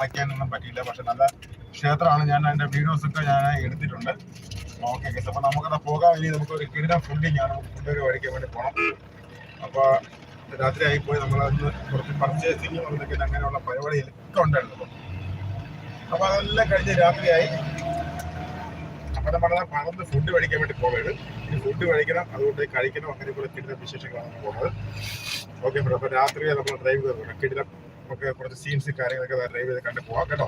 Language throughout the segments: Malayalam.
വായിക്കാനൊന്നും പറ്റിയില്ല പക്ഷെ നല്ല ക്ഷേത്രമാണ്. ഞാൻ അതിന്റെ വീഡിയോസ് ഒക്കെ ഞാൻ എടുത്തിട്ടുണ്ട്. ഓക്കെ ഗസ് അപ്പൊ നമുക്കത് പോകാൻ ഇനി നമുക്ക് ഒരു കിടില ഫുഡിങ് ആണ്. ഫുഡ് ഒരു വഴിക്കാൻ വേണ്ടി പോകണം അപ്പൊ രാത്രി ആയിപ്പോയി. നമ്മൾ അന്ന് കുറച്ച് പർച്ചേസിങ് അതൊക്കെ അങ്ങനെയുള്ള പരിപാടികളൊക്കെ ഉണ്ടായിരുന്നു അപ്പൊ. അതെല്ലാം കഴിഞ്ഞ് രാത്രിയായി. അപ്പൊ നമ്മൾ പറന്ന് ഫുഡ് കഴിക്കാൻ വേണ്ടി പോകരുത്. ഇനി ഫുഡ് കഴിക്കണം. അതുകൊണ്ട് കഴിക്കണം. അങ്ങനെ കൂടെ കിടന്ന വിശേഷങ്ങളാണ് പോകുന്നത്. ഓക്കെ അപ്പൊ രാത്രി നമ്മൾ ഡ്രൈവ് ചെയ്ത് കിടില നമുക്ക് കുറച്ച് സീൻസ് കാര്യങ്ങളൊക്കെ ഡ്രൈവ് ചെയ്ത് കണ്ട് പോകാം കേട്ടോ.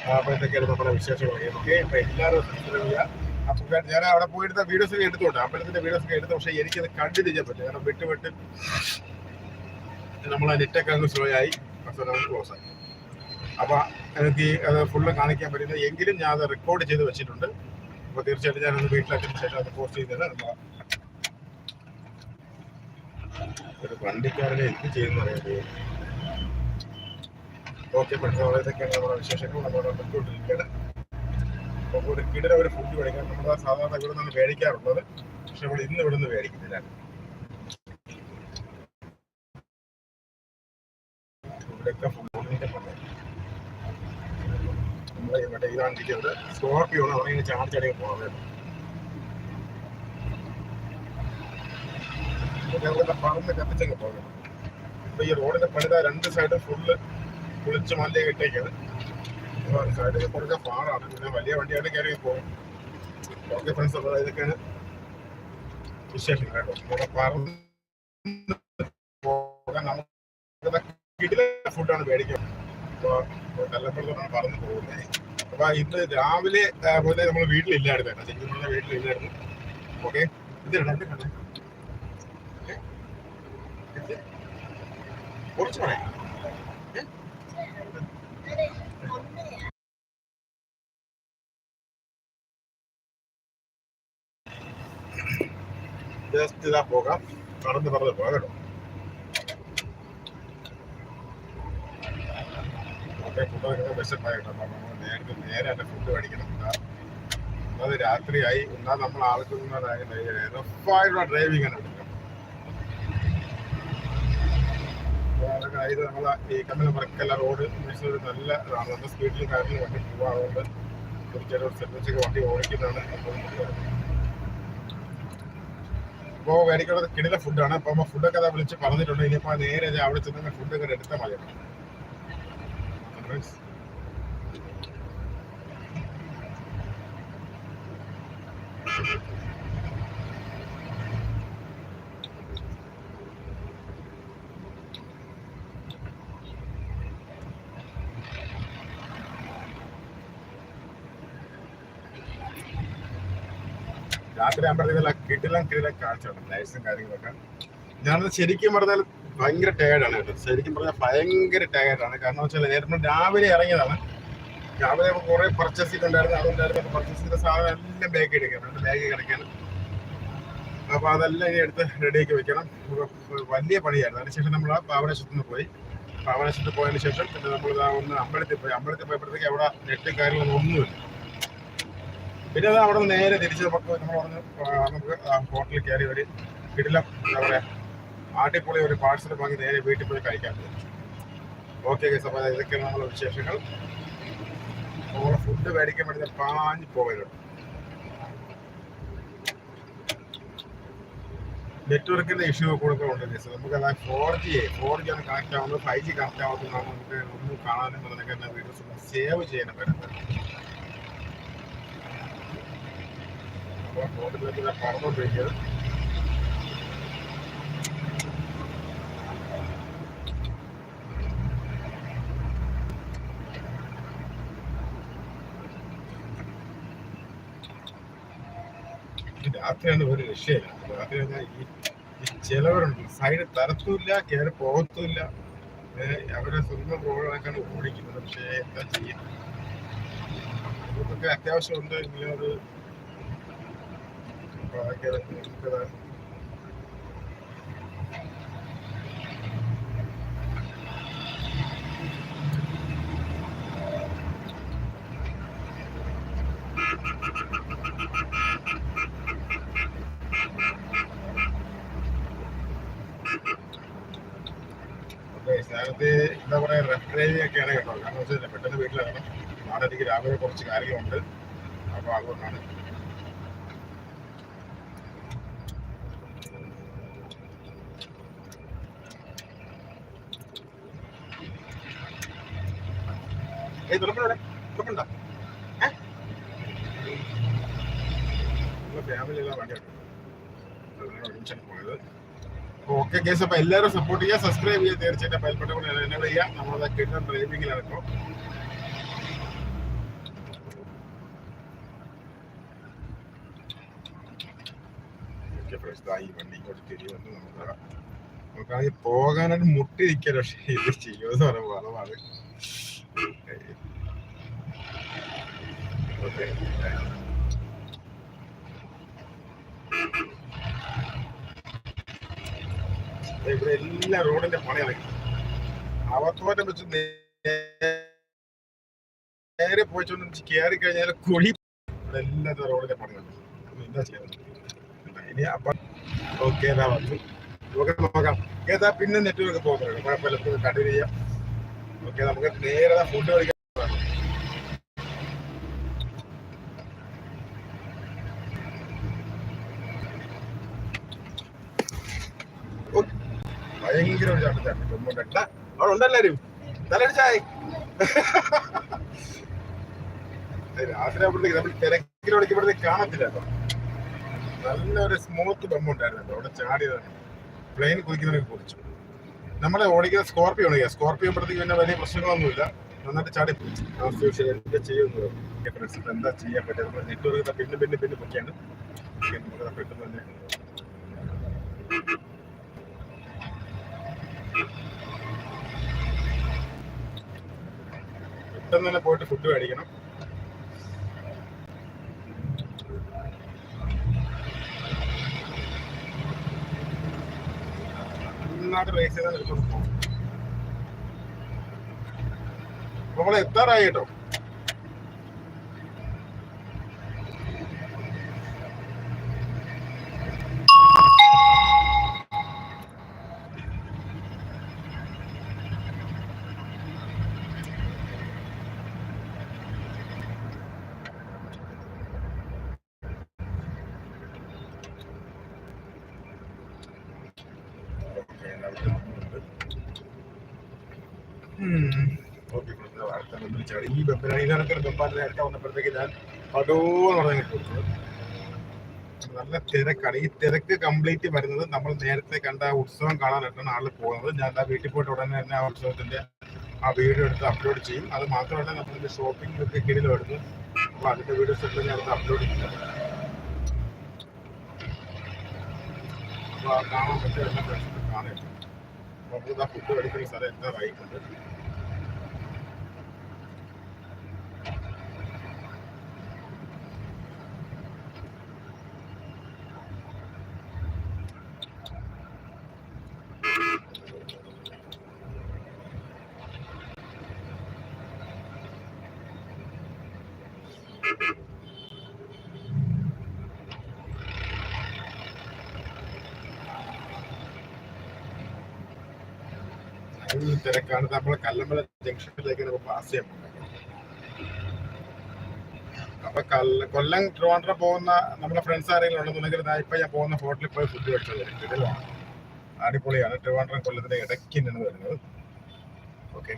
അപ്പോൾ അപ്പൊ ഇതൊക്കെയാണ് നമ്മുടെ വിശേഷങ്ങൾ. ഓക്കെ അപ്പൊ എല്ലാവരും subscribe ചെയ്യുക. അപ്പൊ ഞാൻ അവിടെ പോയിട്ട് വീഡിയോസ് ഒക്കെ എടുത്തോണ്ട് അമ്പലത്തിന്റെ വീഡിയോസ് ഒക്കെ എടുത്തു പക്ഷെ എനിക്കത് കണ്ടിരിക്കാൻ ചെയ്യാൻ പറ്റും കാരണം വിട്ട് വിട്ട് നമ്മളെ നെറ്റൊക്കെ അങ്ങ് സ്ലോ ആയി. ക്ലോസ് ആയി. അപ്പൊ എനിക്ക് അത് ഫുള്ള് കാണിക്കാൻ പറ്റില്ല. എങ്കിലും ഞാൻ അത് റെക്കോർഡ് ചെയ്ത് വെച്ചിട്ടുണ്ട്. അപ്പോൾ തീർച്ചയായിട്ടും ഞാൻ ഒന്ന് വീട്ടിലാക്കിയതിനു ശേഷം അത് പോസ്റ്റ് ചെയ്തത് നമ്മൾ ഒരു വണ്ടിക്കാരനെ എന്ത് ചെയ്യുന്ന ഓക്കെ പഠിച്ച. ഇതൊക്കെയാണ് നമ്മുടെ വിശേഷങ്ങൾ നമ്മുടെ മുൻകൂട്ടിരിക്കുകയാണ് അപ്പോൾ ഒരു കിടര ഒരു ഫുഡ് മേടിക്കാൻ നമ്മൾ സാധാരണ ഇവിടെ നിന്ന് മേടിക്കാറുള്ളത്. പക്ഷെ നമ്മൾ ഇന്ന് ഇവിടെ നിന്ന് മേടിക്കുന്നില്ല. ഇവിടെയൊക്കെ ഫുഡിന്റെ നമ്മളെ മറ്റേ ഇതാണ് ഇരിക്കുന്നത്. സ്കോർപ്പിയോ ഞങ്ങളുടെ പറന്ന് കത്തിച്ചങ്ങ് പോകണം. അപ്പൊ ഈ റോഡിന്റെ പണിത രണ്ട് സൈഡും ഫുള്ള് കുളിച്ച് മല്ലിയൊക്കെ ഇട്ടേക്കാണ്. സൈഡിൽ കുറച്ച് പാടാണ്. പിന്നെ വലിയ വണ്ടിയായിട്ട് കയറി പോകും ഓക്കെ ഫ്രണ്ട്സ് അപ്പോൾ ഇതൊക്കെയാണ് വിശേഷങ്ങൾ ഇവിടെ ഫുഡാണ് മേടിക്കുന്നത് അപ്പോൾ കല്ലപ്പുറത്തോട്ടാണ് പറന്ന് പോകുന്നത് അപ്പൊ ഇന്ന് രാവിലെ പോലെ നമ്മൾ വീട്ടിലില്ലായിരുന്നു. കേട്ടോ വീട്ടിലില്ലായിരുന്നു. ഓക്കെ ഇത് രണ്ട് കുറച്ച് പറയാം ജസ്റ്റ് ഇതാ പോകാം കടന്ന് പറഞ്ഞ് പോകാം കേട്ടോ നേരത്തെ നേരെ രാത്രിയായി എന്നാൽ നമ്മൾ ആൾക്കുള്ള ഡ്രൈവിംഗ് ആണ് എടുക്കുന്നത് അപ്പൊ അതൊക്കെ ഇത് നമ്മളെ ഈ കമ്മിലെ മറക്കല്ല റോഡ് നല്ല നല്ല സ്പീഡിൽ കാറിൽ വണ്ടി പോകാറുണ്ട് തീർച്ചയായിട്ടും ശ്രദ്ധിച്ചൊക്കെ വണ്ടി ഓടിക്കുന്നതാണ്. അപ്പോൾ മേടിക്കുന്നത് കിടില ഫുഡാണ് അപ്പോൾ നമ്മൾ ഫുഡൊക്കെ അതാ വിളിച്ച് പറഞ്ഞിട്ടുണ്ട്. ഇനിയിപ്പോൾ നേരെ അവിടെ ചെന്ന് ഫുഡൊക്കെ എടുത്താൽ മതി. രാത്രി ആകുമ്പോഴത്തേക്കും കിടിലം കിടിലം കാഴ്ചയാണ് ലൈറ്റ്സും കാര്യങ്ങളൊക്കെ. ഞാനത് ശരിക്കും പറഞ്ഞാൽ ഭയങ്കര ടയേർഡാണ് കേട്ടോ. ശരിക്കും പറഞ്ഞാൽ ഭയങ്കര ടയേർഡാണ് കാരണം വെച്ചാൽ നേരത്തെ രാവിലെ ഇറങ്ങിയതാണ്. രാവിലെ കുറേ പർച്ചേസ് ചെയ്തിട്ടുണ്ടായിരുന്നു അതുകൊണ്ടായിരുന്നു പർച്ചേസ് ചെയ്ത സാധനം എല്ലാം ബാഗ് എടുക്കണം ബാഗ് കിടക്കാൻ. അപ്പൊ അതെല്ലാം ഇനി എടുത്ത് റെഡിയാക്കി വെക്കണം. വലിയ പണിയായിരുന്നു. അതിനുശേഷം നമ്മൾ ആ പാവനശത്ത് നിന്ന് പോയി. പാവനശത്ത് പോയതിന് ശേഷം പിന്നെ നമ്മൾ ഒന്ന് അമ്പലത്തിൽ പോയി. അമ്പലത്തിൽ പോയപ്പോഴത്തേക്ക് അവിടെ നെറ്റും കാര്യങ്ങളൊന്നും ഒന്നുമില്ല. പിന്നെ അത് അവിടെ നിന്ന് നേരെ തിരിച്ച് നമുക്ക് നമ്മൾ പറഞ്ഞ് നമുക്ക് ഹോട്ടലിൽ കയറി ഒരു കിടിലം എന്താ പറയാ ആട്ടിപ്പൊളി ഒരു പാഴ്സൽ വാങ്ങി നേരെ വീട്ടിൽ പോയി കഴിക്കാൻ ഓക്കെ ഗൈസ് അപ്പോൾ ഇതൊക്കെയാണ് നമ്മുടെ വിശേഷങ്ങൾ. നമ്മളെ ഫുഡ് മേടിക്കാൻ വേണ്ടി പാഞ്ഞ് പോകരുത് നെറ്റ്വർക്കിന്റെ ഇഷ്യൂ കൂടെ ഉണ്ട് ഗൈസ് നമുക്ക് അതായത് ഫോർ ജി ഫോർ ജി ആണ് കണക്ട് ആവുന്നത് ഫൈവ് ജി കണക്ട് ആവുന്നതാണ് നമുക്ക് ഒന്നും കാണാനും അതിനൊക്കെ വീഡിയോസ് സേവ് ചെയ്യാനും പറ്റുന്നത്. രാത്രിയാണ് ഒരു രക്ഷയില്ല. രാത്രി ചിലവരുണ്ട്. സൈഡ് തരത്തുമില്ല കയറി പോകത്തുമില്ല. അവരെ സ്വന്തം റോഡാക്കാണ് ഓടിക്കുന്നത്. പക്ഷേ എന്താ ചെയ്യുന്നത് അത്യാവശ്യം ഉണ്ട് ഇനി അത് ഓക്കെ സ്ഥാനത്ത് എന്താ പറയുക റെഫ്രേജിങ് ഒക്കെയാണ് കേട്ടോ. കാരണം വെച്ചാൽ പെട്ടെന്ന് വീട്ടിലാണ് നാളെ എനിക്ക് രാവിലെ കുറച്ച് കാര്യങ്ങളുണ്ട്. അപ്പോൾ അതുകൊണ്ടാണ് ഓക്കെ കേസ് അപ്പൊ എല്ലാവരും സപ്പോർട്ട് ചെയ്യുക സബ്സ്ക്രൈബ് ചെയ്യുക തീർച്ചയായിട്ടും. ബെൽബട്ടൺ കൂടെ എന്നെ ചെയ്യുക. നമ്മളത് കിട്ടുന്ന ഡ്രൈവിംഗിലാണ് ഇപ്പോൾ ഓക്കെ പോകാനായിട്ട് മുട്ടി നിൽക്കാൻ പക്ഷേ ചെയ്യുമെന്ന് പറയുമ്പോൾ ഓക്കെ ഇവിടെ എല്ലാ റോഡിന്റെ പണി നടക്കും. അവത്തോറ്റം വെച്ച് നേരെ പോയിച്ചോണ്ട് കയറി കഴിഞ്ഞാൽ കുഴി ഇവിടെ എല്ലാത്ത റോഡിന്റെ പണി നടക്കും. അപ്പൊ എന്താ ചെയ്യാൻ ഇനി ഓക്കെ വന്നു. നോക്കാം. ഏതാ പിന്നെ നെറ്റ്വർക്ക് പോകുന്നുണ്ട് കുഴപ്പമില്ല. കണ്ടിന്യൂ ചെയ്യാം. ഓക്കെ നമുക്ക് നേരെ ഫുഡ് കഴിക്കാൻ ഭയങ്കര ഒരു ചാട്ടച്ചാട്ടം ചുമ്മുണ്ട അവിടെ ഉണ്ടല്ലാരും തലടിച്ചായി രാത്രി ആകുമ്പോഴത്തേക്ക് നമ്മൾ തിരക്കിൽ വിളിക്കുമ്പോഴത്തേക്ക് കാണത്തില്ല നല്ലൊരു സ്മൂത്ത് ബെമ്മുണ്ടായിരുന്നു അവിടെ ചാടിയതാണ്. പ്ലെയിൻ കുതിക്കുന്നതിനെ കുറിച്ചു നമ്മളെ ഓടിക്കുന്ന സ്കോർപ്പിയോ ഓടിക്കുക സ്കോർപ്പിയോ പ്രത്യേകിച്ച് പിന്നെ വലിയ പ്രശ്നങ്ങളൊന്നുമില്ല. നന്നായിട്ട് ചാടി. എന്താ ചെയ്യുന്നത് എന്താ ചെയ്യാൻ പറ്റുക നെറ്റ്വർക്ക് പിന്നെ പിന്നെ പിന്നെ പൊക്കിയാണ്. നമുക്ക് പെട്ടെന്ന് തന്നെ പെട്ടെന്ന് തന്നെ പോയിട്ട് ഫുഡ് മേടിക്കണം. നന്നായിട്ട് റേസ് ചെയ്താൽ എടുത്തു നമ്മൾ എത്താറായി കേട്ടോ. നല്ല തിരക്കാണ്. ഈ തിരക്ക് കംപ്ലീറ്റ് വരുന്നത് നമ്മൾ നേരത്തെ കണ്ട ഉത്സവം കാണാനായിട്ടാണ് ആളുകൾ പോകുന്നത്. ഞാൻ ആ വീട്ടിൽ പോയിട്ട് ഉടനെ തന്നെ ആ ഉത്സവത്തിന്റെ ആ വീഡിയോ എടുത്ത് അപ്ലോഡ് ചെയ്യും. അത് മാത്രമല്ല നമ്മളിന്റെ ഷോപ്പിംഗ് ഒക്കെ അപ്പോൾ അതിന്റെ വീഡിയോസ് എടുത്ത് ഞാൻ അപ്ലോഡ് ചെയ്യും. അപ്പൊ കാണാൻ പറ്റിയ എല്ലാ ഫ്രണ്ട്സും കാണാം നമുക്ക് ഇതാ ഫുഡ് കഴിക്കുന്ന സ്ഥലം എത്താറായിട്ടുണ്ട് ഫുൾ തിരക്കാണ്. നമ്മൾ കല്ലമ്പല ജംഗ്ഷനിലേക്ക് നമുക്ക് പാസ് ചെയ്യാൻ പോകുന്നത്. അപ്പൊ കല്ല കൊല്ലം ട്രിവാൻഡ്രം പോകുന്ന നമ്മുടെ ഫ്രണ്ട്സ് ആരെങ്കിലും ഉണ്ടെന്നുണ്ടെങ്കിൽ ഇപ്പൊ ഞാൻ പോകുന്ന ഹോട്ടലിൽ പോയി ഫുഡ് കഴിച്ചത് അടിപൊളിയാണ്. ട്രിവാൻഡ്രം കൊല്ലത്തിന്റെ ഇടയ്ക്ക് നിന്ന് വരുന്നത്. ഓക്കെ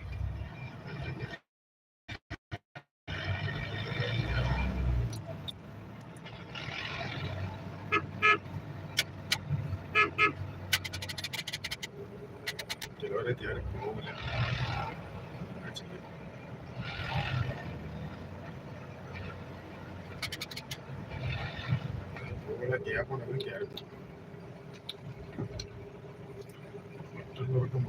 ചിലവരെ കയറി പോകില്ല പോകുന്ന ഗ്യാപ്പ് ഉണ്ടെങ്കിൽ കയറി പോകും മറ്റുള്ളവർക്കും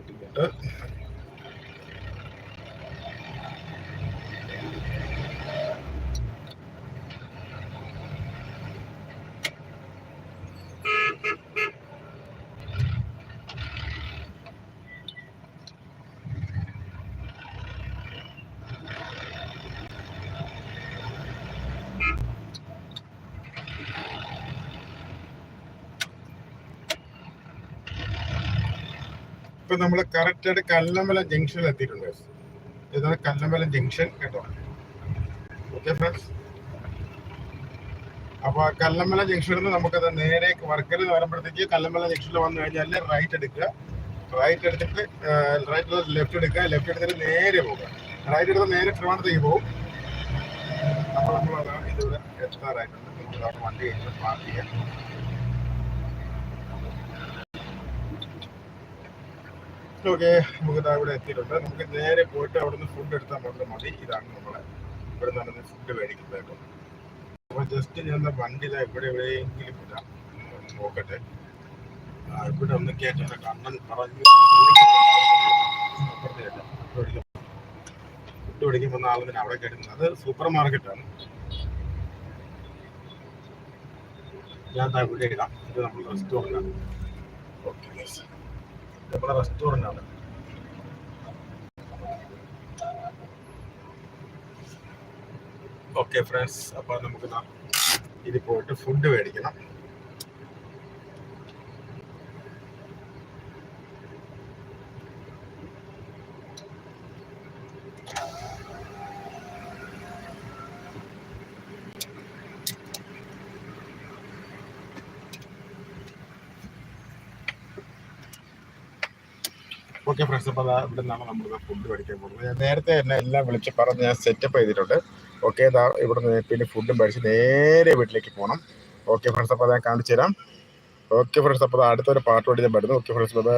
ഇപ്പൊ നമ്മൾ കറക്റ്റ് ആയിട്ട് കല്ലമ്പല ജംഗ്ഷനിൽ എത്തിയിട്ടുണ്ട്. ഇതാണ് കല്ലമ്പല ജംഗ്ഷൻ കേട്ടോ. ഓക്കെ ഫ്രണ്ട്സ് അപ്പോൾ കല്ലമ്പല ജംഗ്ഷനിൽ നിന്ന് നമുക്കത് നേരെ വർക്കല എന്ന് പറയുമ്പോഴത്തേക്ക് കല്ലമ്പല ജംഗ്ഷനിൽ വന്നു കഴിഞ്ഞാൽ റൈറ്റ് എടുക്കുക. റൈറ്റ് എടുത്തിട്ട് റൈറ്റ് ലെഫ്റ്റ് എടുക്കുക. ലെഫ്റ്റ് എടുത്തിട്ട് നേരെ പോകുക റൈറ്റ് എടുത്ത് നേരെ ട്രിവാണത്തേക്ക് പോകും അപ്പൊ നമ്മൾ ഇതുവരെ എത്താറായിട്ടുണ്ട്. നമുക്ക് വണ്ടി കഴിഞ്ഞ് പാർക്ക് ചെയ്യാം ഓക്കെ നമുക്ക് ഇവിടെ എത്തിയിട്ടുണ്ട്. നമുക്ക് നേരെ പോയിട്ട് അവിടുന്ന് ഫുഡ് എടുത്താൽ മാത്രം മതി. ഇതാണ് നമ്മളെ ഇവിടെ നിന്ന് ഫുഡ് മേടിക്കുന്നത് കേട്ടോ ജസ്റ്റ് ഞാൻ വണ്ടിയില ഇവിടെ എവിടെയെങ്കിലും ഇടാം നോക്കട്ടെ. ഇവിടെ ഒന്ന് കേട്ടോ കണ്ണൻ പറഞ്ഞു. ഫുഡ് മേടിക്കാൻ വന്ന ആളിന് അവിടെ കയറ്റുന്നത് അത് സൂപ്പർ മാർക്കറ്റാണ് ഞാൻ ഇവിടെ ഇടാം. ഇത് നമ്മൾ റെസ്റ്റോറന്റ് ആണ്. ഓക്കെ നമ്മുടെ റെസ്റ്റോറന്റ് ആണ്. ഓക്കെ ഫ്രണ്ട്സ് അപ്പോൾ നമുക്ക് ഇത് പോയിട്ട് ഫുഡ് മേടിക്കണം. ഓക്കെ ഫ്രണ്ട്സ് അപ്പോൾ അതാ ഇവിടെ നിന്നാണ് നമ്മൾ ഫുഡ് മേടിക്കാൻ പോകുന്നത്. ഞാൻ നേരത്തെ തന്നെ എല്ലാം വിളിച്ച് പറഞ്ഞ് ഞാൻ സെറ്റപ്പ് ചെയ്തിട്ടുണ്ട്. ഓക്കെ ഇതാ ഇവിടെ നിന്ന് പിന്നെ ഫുഡും മേടിച്ച് നേരെ വീട്ടിലേക്ക് പോകണം ഓക്കെ ഫ്രണ്ട്സ് അപ്പോൾ ഞാൻ കാണിച്ചു തരാം. ഓക്കെ ഫ്രണ്ട്സ് അപ്പോൾ അടുത്തൊരു പാട്ട് വേണ്ടി ഞാൻ വരുന്നു. Okay friends bye